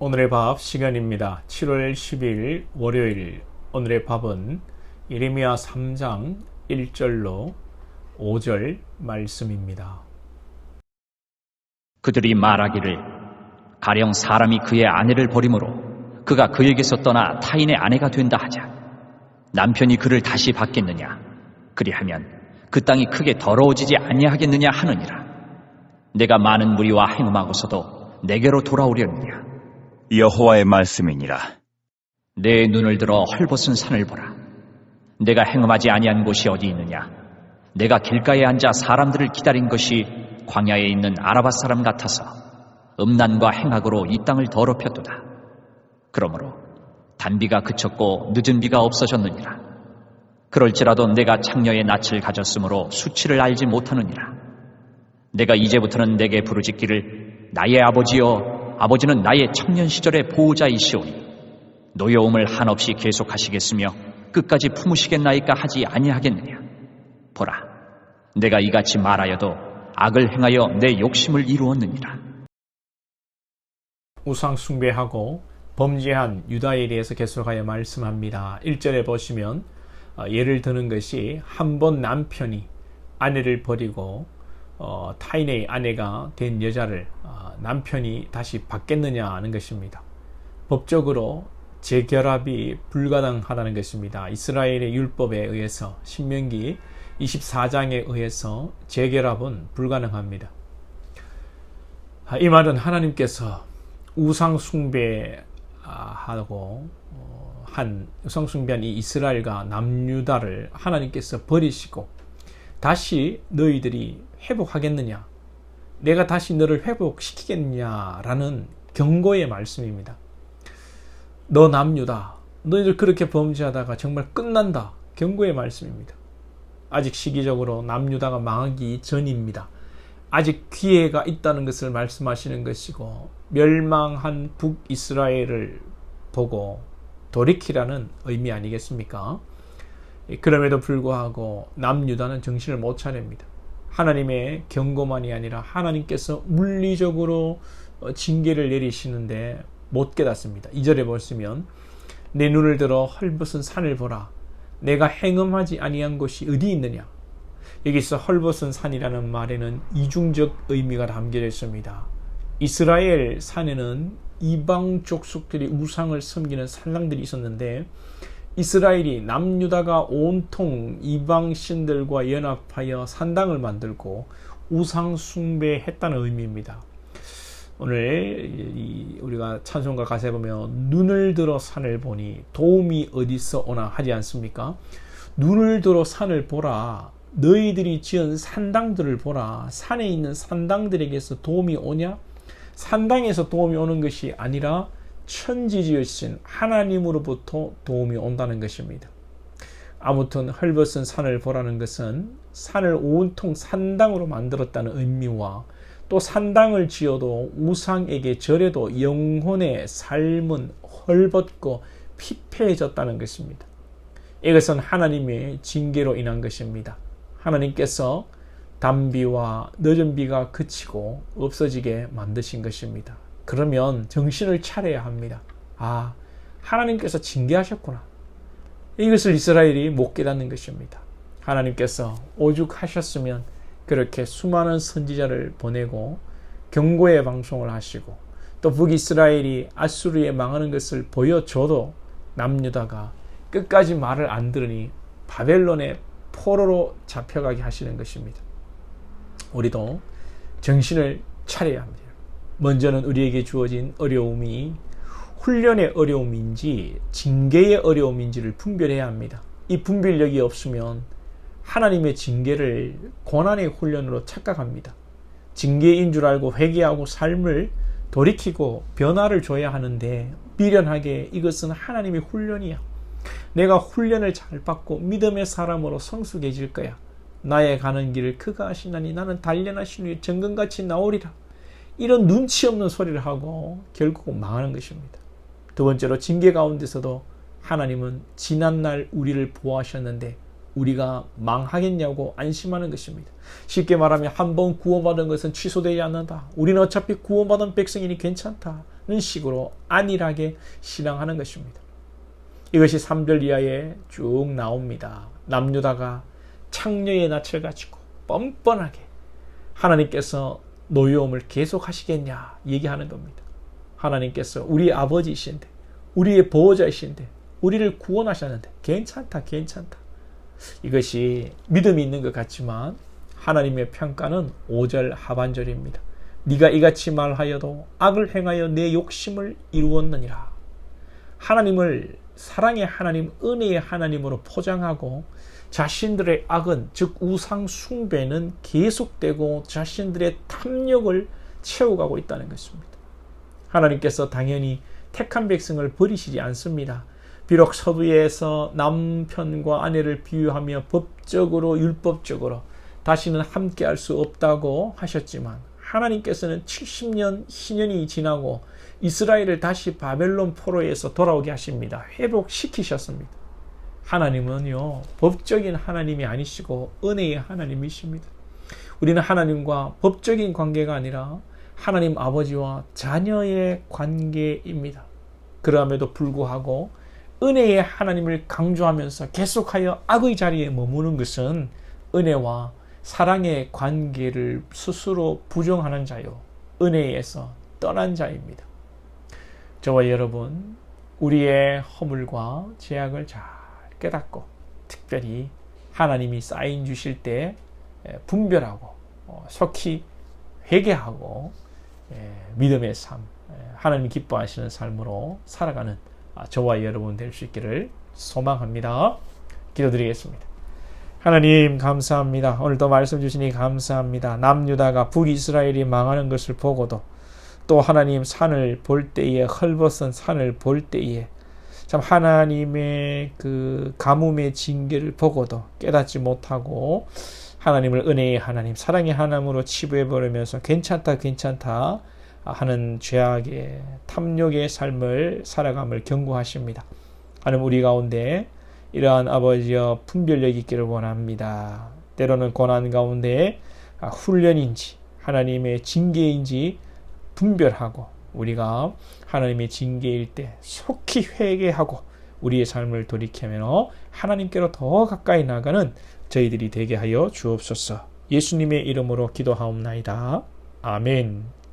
오늘의 밥 시간입니다. 7월 10일 월요일 오늘의 밥은 예레미야 3장 1절로 5절 말씀입니다. 그들이 말하기를 가령 사람이 그의 아내를 버림으로 그가 그에게서 떠나 타인의 아내가 된다 하자 남편이 그를 다시 받겠느냐 그리하면 그 땅이 크게 더러워지지 아니하겠느냐 하느니라 내가 많은 무리와 행음하고서도 내게로 돌아오려느냐 여호와의 말씀이니라. 내 눈을 들어 헐벗은 산을 보라. 내가 행음하지 아니한 곳이 어디 있느냐? 내가 길가에 앉아 사람들을 기다린 것이 광야에 있는 아라바 사람 같아서 음란과 행악으로 이 땅을 더럽혔도다. 그러므로 단비가 그쳤고 늦은 비가 없어졌느니라. 그럴지라도 내가 창녀의 낯을 가졌으므로 수치를 알지 못하느니라. 내가 이제부터는 내게 부르짖기를 나의 아버지여 아버지는 나의 청년 시절의 보호자이시오니 노여움을 한없이 계속하시겠으며 끝까지 품으시겠나이까 하지 아니하겠느냐 보라 내가 이같이 말하여도 악을 행하여 내 욕심을 이루었느니라 우상 숭배하고 범죄한 유다에 대해서 계속하여 말씀합니다. 1절에 보시면 어, 예를 드는 것이 한 번 남편이 아내를 버리고 어, 타인의 아내가 된 여자를 어, 남편이 다시 받겠느냐 하는 것입니다. 법적으로 재결합이 불가능하다는 것입니다. 이스라엘의 율법에 의해서 신명기 24장에 의해서 재결합은 불가능합니다. 아, 이 말은 하나님께서 우상 숭배하고 어, 한 우상 숭배한 이 이스라엘과 남유다를 하나님께서 버리시고 다시 너희들이 회복하겠느냐? 내가 다시 너를 회복시키겠느냐라는 경고의 말씀입니다. 너 남유다. 너희들 그렇게 범죄하다가 정말 끝난다. 경고의 말씀입니다. 아직 시기적으로 남유다가 망하기 전입니다. 아직 기회가 있다는 것을 말씀하시는 것이고 멸망한 북이스라엘을 보고 돌이키라는 의미 아니겠습니까? 그럼에도 불구하고 남유다는 정신을 못 차립니다. 하나님의 경고만이 아니라 하나님께서 물리적으로 어, 징계를 내리시는데 못 깨닫습니다. 2절에 보시면 내 눈을 들어 헐벗은 산을 보라. 내가 행음하지 아니한 곳이 어디 있느냐? 여기서 헐벗은 산이라는 말에는 이중적 의미가 담겨져 있습니다. 이스라엘 산에는 이방 족속들이 우상을 섬기는 산랑들이 있었는데 이스라엘이 남유다가 온통 이방 신들과 연합하여 산당을 만들고 우상 숭배했다는 의미입니다. 오늘 우리가 찬송가 가사에 보면 눈을 들어 산을 보니 도움이 어디서 오나 하지 않습니까? 눈을 들어 산을 보라. 너희들이 지은 산당들을 보라. 산에 있는 산당들에게서 도움이 오냐? 산당에서 도움이 오는 것이 아니라 천지지으신 하나님으로부터 도움이 온다는 것입니다. 아무튼 헐벗은 산을 보라는 것은 산을 온통 산당으로 만들었다는 의미와 또 산당을 지어도 우상에게 절에도 영혼의 삶은 헐벗고 피폐해졌다는 것입니다. 이것은 하나님의 징계로 인한 것입니다. 하나님께서 단비와 늦은 비가 그치고 없어지게 만드신 것입니다. 그러면 정신을 차려야 합니다. 아, 하나님께서 징계하셨구나. 이것을 이스라엘이 못 깨닫는 것입니다. 하나님께서 오죽하셨으면 그렇게 수많은 선지자를 보내고 경고의 방송을 하시고 또 북이스라엘이 아수르에 망하는 것을 보여줘도 남유다가 끝까지 말을 안 들으니 바벨론의 포로로 잡혀가게 하시는 것입니다. 우리도 정신을 차려야 합니다. 먼저는 우리에게 주어진 어려움이 훈련의 어려움인지 징계의 어려움인지를 분별해야 합니다. 이 분별력이 없으면 하나님의 징계를 고난의 훈련으로 착각합니다. 징계인 줄 알고 회개하고 삶을 돌이키고 변화를 줘야 하는데 미련하게 이것은 하나님의 훈련이야. 내가 훈련을 잘 받고 믿음의 사람으로 성숙해질 거야. 나의 가는 길을 그가 하시나니 나는 단련하신 후에 정금같이 나오리라. 이런 눈치 없는 소리를 하고 결국은 망하는 것입니다. 두 번째로 징계 가운데서도 하나님은 지난날 우리를 보호하셨는데 우리가 망하겠냐고 안심하는 것입니다. 쉽게 말하면 한 번 구원받은 것은 취소되지 않는다. 우리는 어차피 구원받은 백성이니 괜찮다. 식으로 안일하게 신앙하는 것입니다. 이것이 3절 이하에 쭉 나옵니다. 남유다가 창녀의 낯을 가지고 뻔뻔하게 하나님께서 노여움을 계속 하시겠냐 얘기하는 겁니다. 하나님께서 우리 아버지이신데 우리의 보호자이신데 우리를 구원하셨는데 괜찮다 괜찮다 이것이 믿음이 있는 것 같지만 하나님의 평가는 5절 하반절입니다. 네가 이같이 말하여도 악을 행하여 내 욕심을 이루었느니라. 하나님을 사랑의 하나님, 은혜의 하나님으로 포장하고 자신들의 악은 즉 우상 숭배는 계속되고 자신들의 탐욕을 채워가고 있다는 것입니다. 하나님께서 당연히 택한 백성을 버리시지 않습니다. 비록 서두에서 남편과 아내를 비유하며 법적으로 율법적으로 다시는 함께할 수 없다고 하셨지만 하나님께서는 70년 희년이 지나고 이스라엘을 다시 바벨론 포로에서 돌아오게 하십니다. 회복시키셨습니다. 하나님은요 법적인 하나님이 아니시고 은혜의 하나님이십니다. 우리는 하나님과 법적인 관계가 아니라 하나님 아버지와 자녀의 관계입니다. 그럼에도 불구하고 은혜의 하나님을 강조하면서 계속하여 악의 자리에 머무는 것은 은혜와 사랑의 관계를 스스로 부정하는 자요. 은혜에서 떠난 자입니다. 저와 여러분, 우리의 허물과 죄악을 잘 깨닫고 특별히 하나님이 사인 주실 때 분별하고 어, 속히 회개하고 믿음의 삶, 하나님 기뻐하시는 삶으로 살아가는 아, 저와 여러분 될 수 있기를 소망합니다. 기도드리겠습니다. 하나님 감사합니다. 오늘도 말씀 주시니 감사합니다. 남유다가 북이스라엘이 망하는 것을 보고도 또 하나님 산을 볼 때에 헐벗은 산을 볼 때에 참 하나님의 그 가뭄의 징계를 보고도 깨닫지 못하고 하나님을 은혜의 하나님, 사랑의 하나님으로 치부해 버리면서 괜찮다, 괜찮다 하는 죄악의 탐욕의 삶을 살아감을 경고하십니다. 하나님 우리 가운데 이러한 아버지여 분별력 있기를 원합니다. 때로는 고난 가운데 훈련인지 하나님의 징계인지 분별하고 우리가 하나님의 징계일 때 속히 회개하고 우리의 삶을 돌이키며 하나님께로 더 가까이 나가는 저희들이 되게 하여 주옵소서. 예수님의 이름으로 기도하옵나이다. 아멘.